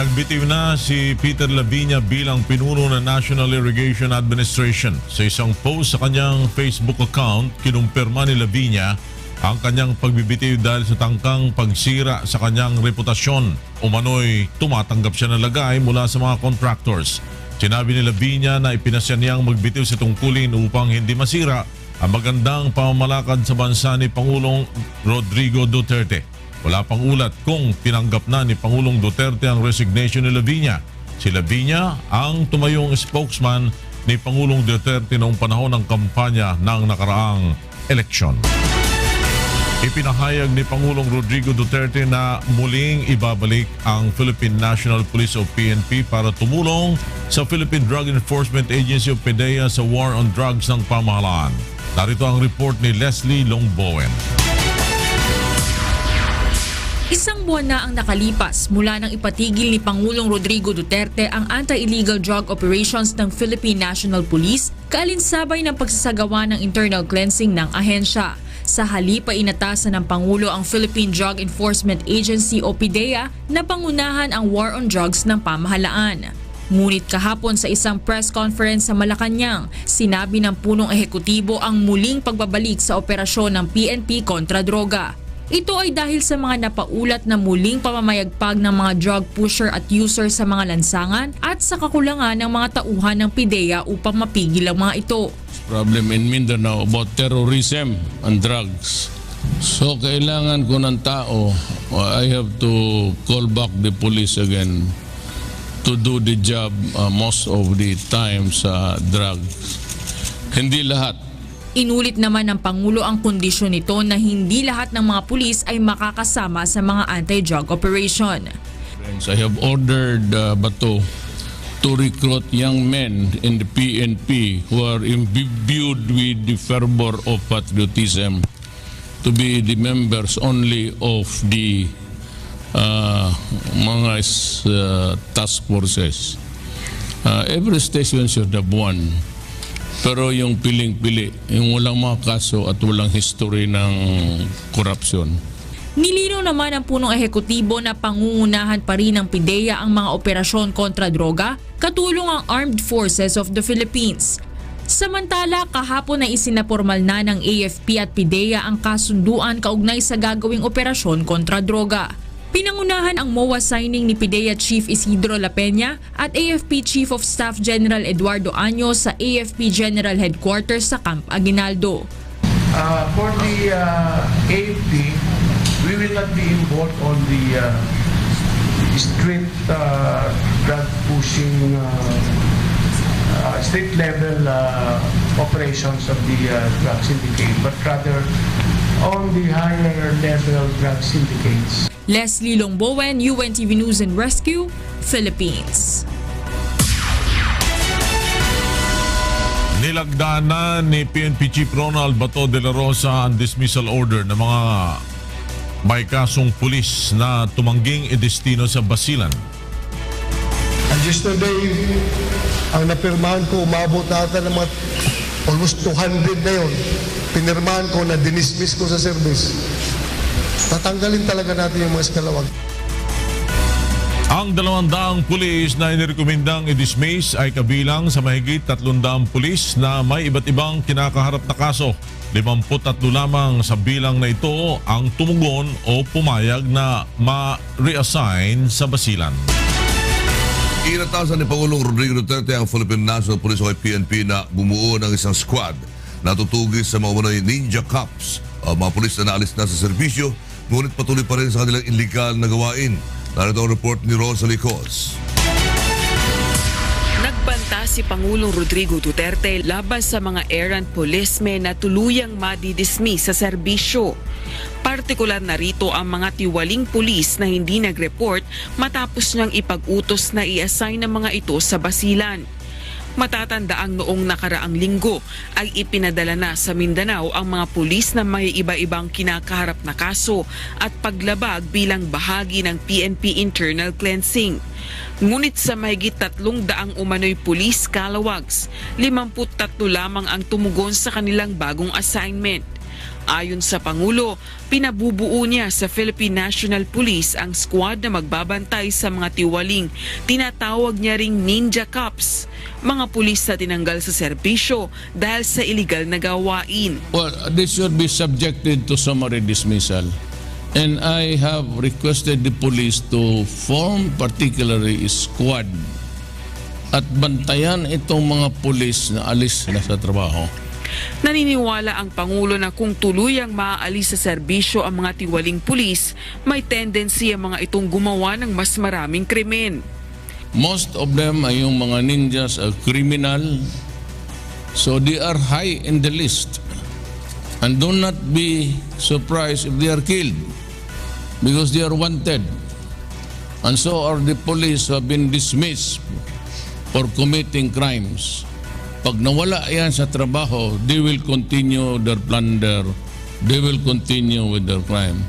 Nagbitiw na si Peter Lavinia bilang pinuno ng National Irrigation Administration. Sa isang post sa kanyang Facebook account, kinumpirma ni Lavinia ang kanyang pagbibitiw dahil sa tangkang pagsira sa kanyang reputasyon. Umano'y tumatanggap siya ng lagay mula sa mga contractors. Sinabi ni Lavinia na ipinasya niyang magbitiw sa tungkulin upang hindi masira ang magandang pamamalakad sa bansa ni Pangulong Rodrigo Duterte. Wala pang ulat kung tinanggap na ni Pangulong Duterte ang resignation ni Lavinia. Si Lavinia ang tumayong spokesman ni Pangulong Duterte noong panahon ng kampanya ng nakaraang eleksyon. Ipinahayag ni Pangulong Rodrigo Duterte na muling ibabalik ang Philippine National Police o PNP para tumulong sa Philippine Drug Enforcement Agency o PDEA sa war on drugs ng pamahalaan. Narito ang report ni Leslie Longbowen. Isang buwan na ang nakalipas mula nang ipatigil ni Pangulong Rodrigo Duterte ang anti-illegal drug operations ng Philippine National Police kaalinsabay ng pagsasagawa ng internal cleansing ng ahensya. Sa halip ay inatasan ng Pangulo ang Philippine Drug Enforcement Agency o PDEA na pangunahan ang war on drugs ng pamahalaan. Ngunit kahapon sa isang press conference sa Malacanang, sinabi ng punong ehekutibo ang muling pagbabalik sa operasyon ng PNP kontra droga. Ito ay dahil sa mga napaulat na muling pamamayagpag ng mga drug pusher at user sa mga lansangan at sa kakulangan ng mga tauhan ng PIDEA upang mapigil ang mga ito. problem in Mindanao about terrorism and drugs. So kailangan ko ng tao, I have to call back the police again to do the job uh, most of the time sa drugs. Hindi lahat. Inulit naman ng Pangulo ang kondisyon nito na hindi lahat ng mga pulis ay makakasama sa mga anti-drug operation. I have ordered uh, Bato to recruit young men in the PNP who are imbued with the fervor of patriotism to be the members only of the uh, mga uh, task forces. Uh, every station should have one. Pero yung piling-pili, yung walang mga kaso at walang history ng korupsyon. Nilino naman ng punong ehekutibo na pangungunahan pa rin ng PIDEA ang mga operasyon kontra droga, katulong ang Armed Forces of the Philippines. Samantala, kahapon na isinapormal na ng AFP at PIDEA ang kasunduan kaugnay sa gagawing operasyon kontra droga. Pinangunahan ang MOA signing ni PIDEA Chief Isidro La Peña at AFP Chief of Staff General Eduardo Año sa AFP General Headquarters sa Camp Aguinaldo. Uh, for the uh, AFP, we will not be involved on the uh, street uh, drug pushing, uh, uh, street level uh, operations of the uh, drug syndicate, but rather on the higher level drug syndicates. Leslie Longbowen, UNTV News and Rescue, Philippines. Nilagdaan na ni PNP Chief Ronald Bato de la Rosa ang dismissal order ng mga may kasong pulis na tumangging idestino sa Basilan. And yesterday, ang napirmahan ko, umabot na ata ng mga almost 200 na yun. Pinirmahan ko na dinismiss ko sa service. Tatanggalin talaga natin yung mga eskalawag. Ang dalawang daang pulis na inirekomendang i-dismiss ay kabilang sa mahigit 300 pulis na may iba't ibang kinakaharap na kaso. 53 lamang sa bilang na ito ang tumugon o pumayag na ma-reassign sa Basilan. Inatasan ni Pangulong Rodrigo Duterte ang Philippine National Police o PNP na bumuo ng isang squad na tutugis sa mga ninja cops o mga pulis na naalis na sa serbisyo ngunit patuloy pa rin sa kanilang illegal na gawain. Narito ang report ni Rosalie Cos. Nagbanta si Pangulong Rodrigo Duterte laban sa mga errant policemen na tuluyang madidismiss sa serbisyo. Partikular na rito ang mga tiwaling pulis na hindi nag-report matapos niyang ipag-utos na i-assign ng mga ito sa basilan. Matatandaang noong nakaraang linggo ay ipinadala na sa Mindanao ang mga pulis na may iba-ibang kinakaharap na kaso at paglabag bilang bahagi ng PNP internal cleansing. Ngunit sa mahigit tatlong daang umano'y pulis kalawags, 53 lamang ang tumugon sa kanilang bagong assignment. Ayon sa Pangulo, pinabubuo niya sa Philippine National Police ang squad na magbabantay sa mga tiwaling. Tinatawag niya ring Ninja Cops, mga pulis na tinanggal sa serbisyo dahil sa illegal na gawain. Well, this should be subjected to summary dismissal. And I have requested the police to form particularly squad at bantayan itong mga pulis na alis na sa trabaho. Naniniwala ang Pangulo na kung tuluyang maaalis sa serbisyo ang mga tiwaling pulis, may tendency ang mga itong gumawa ng mas maraming krimen. Most of them ay yung mga ninjas are criminal. So they are high in the list. And do not be surprised if they are killed because they are wanted. And so are the police who have been dismissed for committing crimes. Pag nawala yan sa trabaho, they will continue their plunder. They will continue with their crime.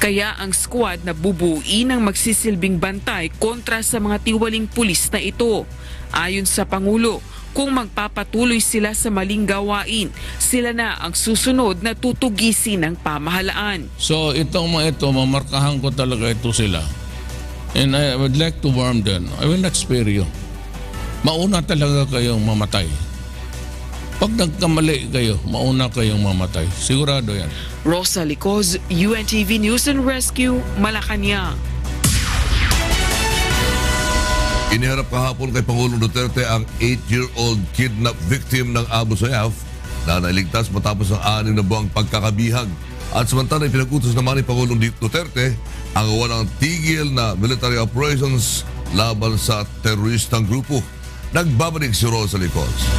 Kaya ang squad na bubuuin ang magsisilbing bantay kontra sa mga tiwaling pulis na ito. Ayon sa Pangulo, kung magpapatuloy sila sa maling gawain, sila na ang susunod na tutugisin ng pamahalaan. So itong mga ito, mamarkahan ko talaga ito sila. And I would like to warn them, I will not spare you. Mauna talaga kayong mamatay. Pag nagkamali kayo, mauna kayong mamatay. Sigurado yan. Rosa Licoz, UNTV News and Rescue, Malacanang. Iniharap kahapon kay Pangulong Duterte ang 8-year-old kidnap victim ng Abu Sayyaf na nailigtas matapos ang anim na buwang pagkakabihag. At samantala pinag-utos naman ni Pangulong Duterte ang walang tigil na military operations laban sa teroristang grupo. Nagbabalik si Rosa Licos.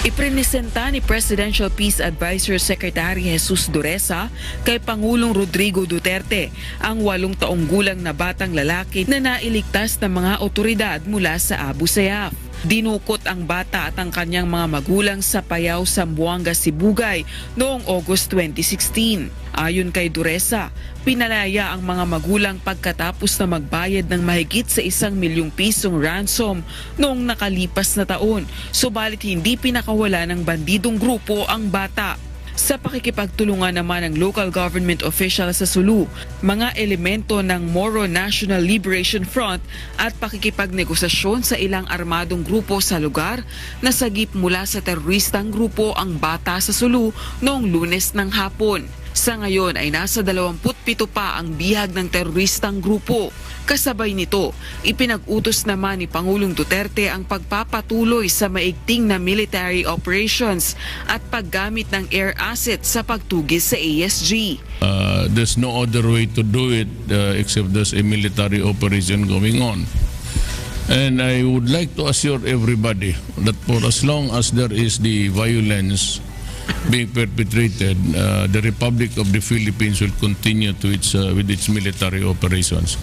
Iprinisenta ni Presidential Peace Advisor Secretary Jesus Duresa kay Pangulong Rodrigo Duterte ang walong taong gulang na batang lalaki na nailigtas ng mga otoridad mula sa Abu Sayyaf. Dinukot ang bata at ang kanyang mga magulang sa Payaw, Sambuanga, Sibugay noong August 2016. Ayon kay Duresa, pinalaya ang mga magulang pagkatapos na magbayad ng mahigit sa isang milyong pisong ransom noong nakalipas na taon, subalit hindi pinakawala ng bandidong grupo ang bata. Sa pakikipagtulungan naman ng local government official sa Sulu, mga elemento ng Moro National Liberation Front at pakikipagnegosasyon sa ilang armadong grupo sa lugar, nasagip mula sa teroristang grupo ang bata sa Sulu noong lunes ng hapon. Sa ngayon ay nasa 27 pa ang bihag ng teroristang grupo. Kasabay nito, ipinag-utos naman ni Pangulong Duterte ang pagpapatuloy sa maigting na military operations at paggamit ng air assets sa pagtugis sa ASG. Uh, there's no other way to do it uh, except there's a military operation going on. And I would like to assure everybody that for as long as there is the violence being perpetrated, uh, the Republic of the Philippines will continue to its uh, with its military operations.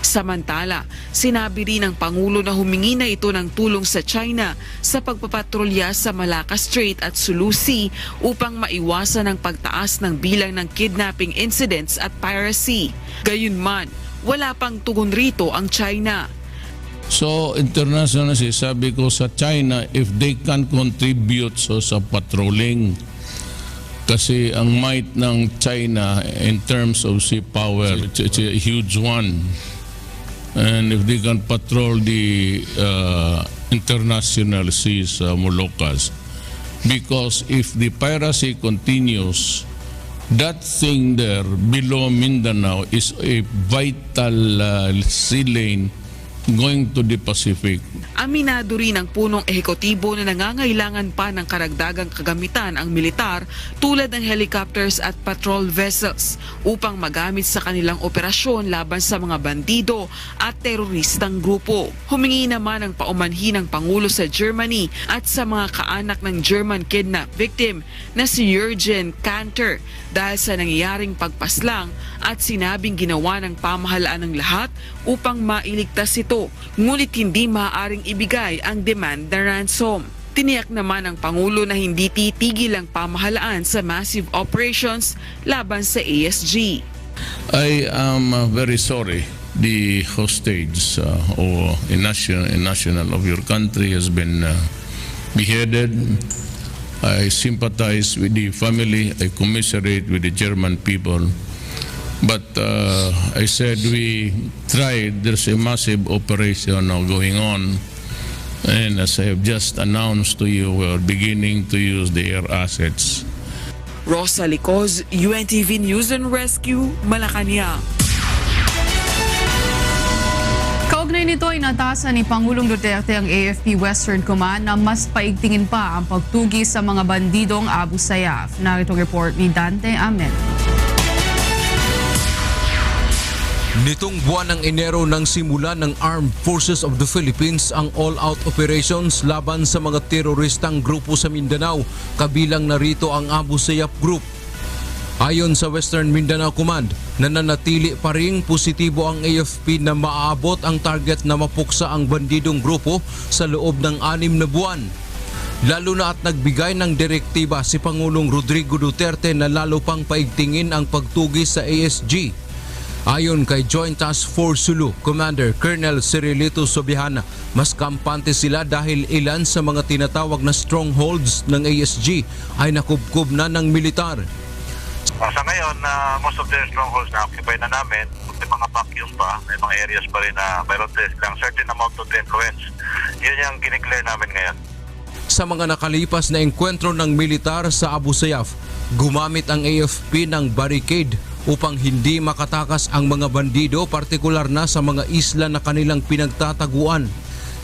Samantala, sinabi rin ng Pangulo na humingi na ito ng tulong sa China sa pagpapatrolya sa Malacca Strait at Sulu Sea upang maiwasan ang pagtaas ng bilang ng kidnapping incidents at piracy. Gayunman, wala pang tugon rito ang China. So international sabi ko sa China if they can contribute so sa patrolling kasi ang might ng China in terms of sea power it's, it's a huge one. And if they can patrol the uh, international seas uh, Moluccas because if the piracy continues that thing there below Mindanao is a vital uh, sea lane going to the Pacific. Aminado rin ang punong ehekutibo na nangangailangan pa ng karagdagang kagamitan ang militar tulad ng helicopters at patrol vessels upang magamit sa kanilang operasyon laban sa mga bandido at teroristang grupo. Humingi naman ang paumanhi ng Pangulo sa Germany at sa mga kaanak ng German kidnap victim na si Jürgen Kanter dahil sa nangyayaring pagpaslang at sinabing ginawa ng pamahalaan ng lahat upang mailigtas ito ngunit hindi maaaring ibigay ang demand na ransom. Tiniyak naman ng Pangulo na hindi titigil ang pamahalaan sa massive operations laban sa ASG. I am uh, very sorry the hostage uh, or a national, a national of your country has been uh, beheaded. I sympathize with the family. I commiserate with the German people. But uh, I said we tried. There's a massive operation now going on. And as I have just announced to you, we're beginning to use the air assets. Rosa Licoz, UNTV News and Rescue, Malacanang. Kaugnay nito ay natasan ni Pangulong Duterte ang AFP Western Command na mas paigtingin pa ang pagtugi sa mga bandidong Abu Sayyaf. Narito report ni Dante Amen. Nitong buwan ng Enero nang simula ng Armed Forces of the Philippines ang all-out operations laban sa mga teroristang grupo sa Mindanao, kabilang narito ang Abu Sayyaf Group. Ayon sa Western Mindanao Command, nananatili pa ring positibo ang AFP na maaabot ang target na mapuksa ang bandidong grupo sa loob ng anim na buwan. Lalo na at nagbigay ng direktiba si Pangulong Rodrigo Duterte na lalo pang paigtingin ang pagtugi sa ASG. Ayon kay Joint Task Force Sulu Commander Colonel Cirilito Sobihana, mas kampante sila dahil ilan sa mga tinatawag na strongholds ng ASG ay nakubkob na ng militar. Uh, sa ngayon, uh, most of their strongholds na occupy na namin. May mga vacuum pa, may mga areas pa rin na mayroon din silang certain amount of influence. Yun yung kiniklear namin ngayon. Sa mga nakalipas na engkwentro ng militar sa Abu Sayyaf, gumamit ang AFP ng barricade upang hindi makatakas ang mga bandido partikular na sa mga isla na kanilang pinagtataguan.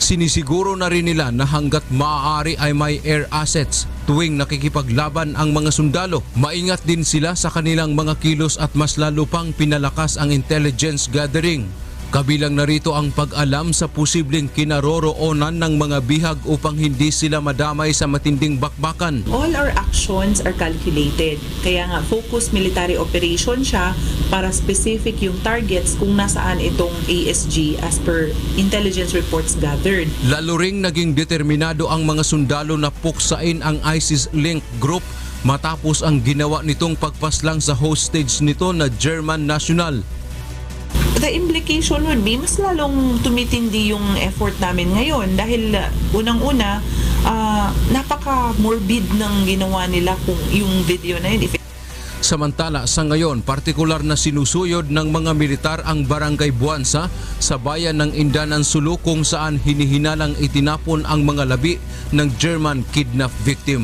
Sinisiguro na rin nila na hanggat maaari ay may air assets tuwing nakikipaglaban ang mga sundalo. Maingat din sila sa kanilang mga kilos at mas lalo pang pinalakas ang intelligence gathering. Kabilang narito ang pag-alam sa posibleng kinaroroonan ng mga bihag upang hindi sila madamay sa matinding bakbakan. all our actions are calculated. Kaya nga, focused military operation siya para specific yung targets kung nasaan itong ASG as per intelligence reports gathered. Lalo ring naging determinado ang mga sundalo na puksain ang ISIS-linked group matapos ang ginawa nitong pagpaslang sa hostage nito na German national. The implication would be, mas lalong tumitindi yung effort namin ngayon dahil uh, unang-una, ah, napaka-morbid ng ginawa nila kung yung video na yun. If Samantala sa ngayon, partikular na sinusuyod ng mga militar ang barangay Buansa sa bayan ng Indanan Sulu kung saan hinihinalang itinapon ang mga labi ng German kidnap victim.